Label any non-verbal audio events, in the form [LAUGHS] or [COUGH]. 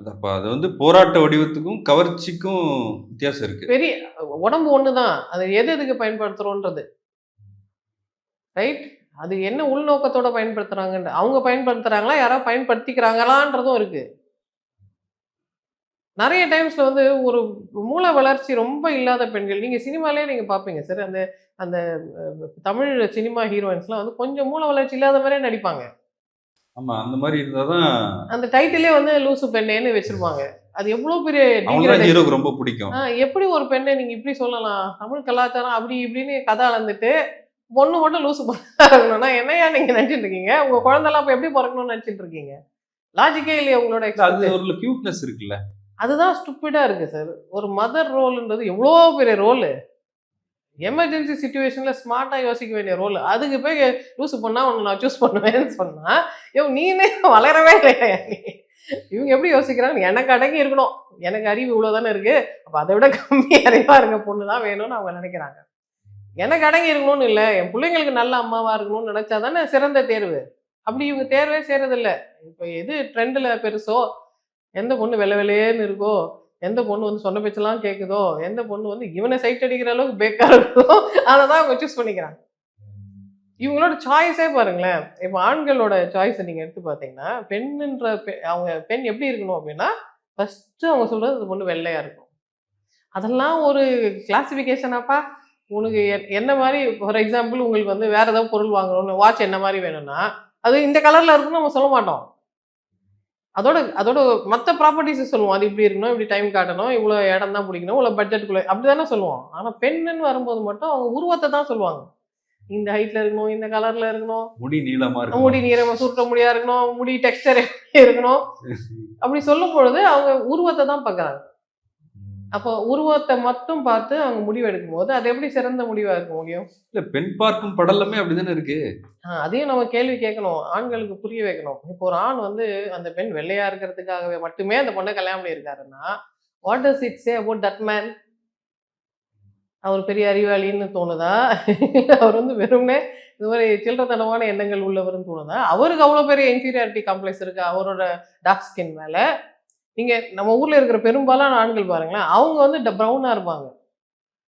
அது அது வந்து போராட்ட வடிவத்துக்கும் கவர்ச்சிக்கும் வித்தியாசம் இருக்கு. பெரிய உடம்பு ஒன்று தான் அதை எது எதுக்கு பயன்படுத்துகிறோன்றது ரைட்? அது என்ன உள்நோக்கத்தோட பயன்படுத்துறாங்கன்ற அவங்க பயன்படுத்துறாங்களா? யாராவது பயன்படுத்திக்கிறாங்களான்றதும் இருக்கு. நிறைய டைம்ஸ்ல வந்து ஒரு மூளை வளர்ச்சி ரொம்ப இல்லாத பெண்கள் நீங்க சினிமாலே நீங்க பாப்பீங்க. சார் அந்த அந்த தமிழ் சினிமா ஹீரோயின்ஸ்லாம் வந்து கொஞ்சம் மூளை வளர்ச்சி இல்லாத மாதிரியே நடிப்பாங்க. ஆமா அந்த மாதிரி இருந்தாதான் அந்த டைட்டிலே வந்து லூசு பெண்ணேன்னு வச்சிருப்பாங்க. அது எவ்வளவு பெரிய. ஹீரோக்கு ரொம்ப பிடிக்கும். எப்படி ஒரு பெண்ணை நீங்க இப்படி சொல்லலாம்? தமிழ் கலாச்சாரம் அப்படி இப்படின்னு கதை அளந்துட்டு பொண்ணு மட்டும் லூசு இருக்கணும்னா என்னையா நீங்க நினைச்சிட்டு இருக்கீங்க? உங்க குழந்தைலாம் அப்ப எப்படி பிறக்கணும்னு நினைச்சிட்டு இருக்கீங்க? லாஜிக்கே இல்லையா உங்களோட அது? ஒரு கியூட்னஸ் இருக்குல்ல. அதுதான் ஸ்டூப்பிடா இருக்கு சார் ஒரு மதர் ரோல்ன்றது எவ்வளோ பெரிய ரோல் எமர்ஜென்சி சுச்சுவேஷனில் ஸ்மார்ட்டாக யோசிக்க வேண்டிய ரோல் அதுக்கு போய் லூஸ் பண்ணால் உன்னை நான் சூஸ் பண்ணுவேன்னு சொன்னால் ஐயோ நீனே வளரவே இல்லையா நீ? இவங்க எப்படி யோசிக்கிறாங்க எனக்கு அடங்கி இருக்கணும். எனக்கு அறிவு இவ்வளோ தானே இருக்குது அப்போ அதை விட கம்மி அறிவாக இருக்க பொண்ணு தான் வேணும்னு அவங்க நினைக்கிறாங்க. எனக்கு அடங்கி இருக்கணும்னு இல்லை. என் பிள்ளைங்களுக்கு நல்ல அம்மாவாக இருக்கணும்னு நினச்சா தானே சிறந்த தேர்வு. அப்படி இவங்க தேர்வே செய்கிறதில்ல இப்போ எது ட்ரெண்டில் பெருசோ எந்த பொண்ணு வெள்ளை வெள்ளையேன்னு இருக்கோ எந்த பொண்ணு வந்து சொன்ன பேச்செல்லாம் கேட்குதோ எந்த பொண்ணு வந்து இவனை சைட் அடிக்கிற அளவுக்கு பேக்காக இருக்கோ அதை தான் அவங்க சூஸ் பண்ணிக்கிறாங்க. இவங்களோட சாய்ஸே பாருங்களேன். இப்போ ஆண்களோட சாய்ஸை நீங்கள் எடுத்து பார்த்தீங்கன்னா பெண்ணுன்ற பெ- அவங்க பெண் எப்படி இருக்கணும் அப்படின்னா ஃபஸ்ட்டு அவங்க சொல்கிறது அந்த பொண்ணு வெள்ளையாக இருக்கும். அதெல்லாம் ஒரு கிளாசிஃபிகேஷனாப்பா உனக்கு எ- என்ன மாதிரி ஃபார் எக்ஸாம்பிள் உங்களுக்கு வந்து வேறு ஏதாவது பொருள் வாங்கணும்னு வாட்ச் என்ன மாதிரி வேணும்னா அது இந்த கலரில் இருக்குன்னு நம்ம சொல்ல மாட்டோம். அதோட அதோட மற்ற ப்ராப்பர்ட்டிஸ் சொல்லுவோம். அது இப்படி இருக்கணும் இப்படி டைம் காட்டணும் இவ்வளோ இடம் தான் பிடிக்கணும் இவ்வளோ பட்ஜெட்டுக்குள்ளே அப்படி தானே சொல்லுவோம். ஆனால் பெண்ணுன்னு வரும்போது மட்டும் அவங்க உருவத்தை தான் சொல்லுவாங்க. இந்த ஹைட்ல இருக்கணும் இந்த கலர்ல இருக்கணும் முடி நீளமா முடி இருக்கும் நீரமா சுருட்ட முடியா இருக்கணும் முடி டெக்ஸ்டர் இருக்கணும் [LAUGHS] அப்படி சொல்லும் பொழுது அவங்க உருவத்தை தான் பார்க்கறாங்க. அப்போ உருவத்தை மட்டும் பார்த்து அவங்க முடிவு எடுக்கும் போது அது எப்படி சிறந்த முடிவா இருக்க முடியும்? இல்ல பெண் பார்க்கும் படலமே அப்படிதானே இருக்கு? அதையும் நம்ம கேள்வி கேட்கணும். ஆண்களுக்கு புரிய வைக்கணும். இப்போ ஒரு ஆண் வந்து அந்த பெண் வெள்ளையா இருக்கிறதுக்காகவே மட்டுமே அந்த பொண்ணை கல்யாணம் பண்ணியிருக்காருன்னா what does it say about that man அவர் பெரிய அறிவாளின்னு தோணுதா? அவர் வந்து வெறுமனே இந்த மாதிரி சில்லறத்தனமான எண்ணங்கள் உள்ளவர்னு தோணுதா? அவருக்கு அவ்வளோ பெரிய இன்ஃபீரியாரிட்டி காம்ப்ளெக்ஸ் இருக்கு? அவரோட டார்க் ஸ்கின் மேல? நீங்க நம்ம ஊர்ல இருக்கிற பெரும்பாலான ஆண்கள் பாருங்களேன் அவங்க வந்து ப்ரௌனாக இருப்பாங்க.